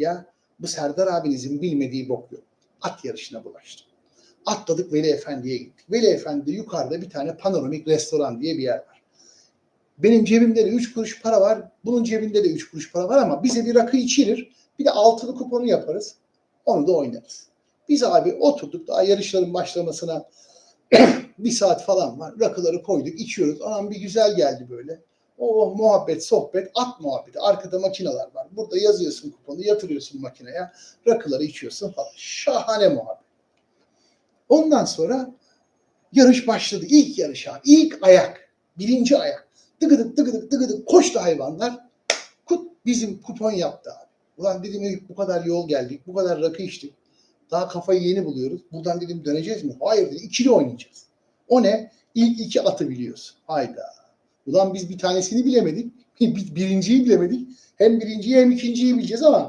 Ya bu Serdar abinizin bilmediği bok yok. At yarışına bulaştı. Atladık Veli Efendi'ye gittik. Veli Efendi'de yukarıda bir tane panoramik restoran diye bir yer var. Benim cebimde de 3 kuruş para var. Bunun cebinde de 3 kuruş para var ama bize bir rakı içilir. Bir de altılı kuponu yaparız. Onu da oynarız. Biz abi oturduk daha yarışların başlamasına bir saat falan var. Rakıları koyduk, içiyoruz. Anam bir güzel geldi böyle. O muhabbet, sohbet, at muhabbeti. Arkada makineler var. Burada yazıyorsun kuponu, yatırıyorsun makineye. Rakıları içiyorsun falan. Şahane muhabbet. Ondan sonra yarış başladı. İlk yarış abi. İlk ayak. Birinci ayak. Tıgıdık tıgıdık tıgıdık koştu hayvanlar. Kut bizim kupon yaptı abi. Ulan dedim "Eyüp, bu kadar yol geldik. Bu kadar rakı içtik. Daha kafayı yeni buluyoruz. Buradan dedim döneceğiz mi? Hayır dedi. ikili oynayacağız. O ne? İlk iki atı biliyorsun. Hayda. Ulan biz bir tanesini bilemedik. Bir- Birinciyi bilemedik. Hem birinciyi hem ikinciyi bileceğiz ama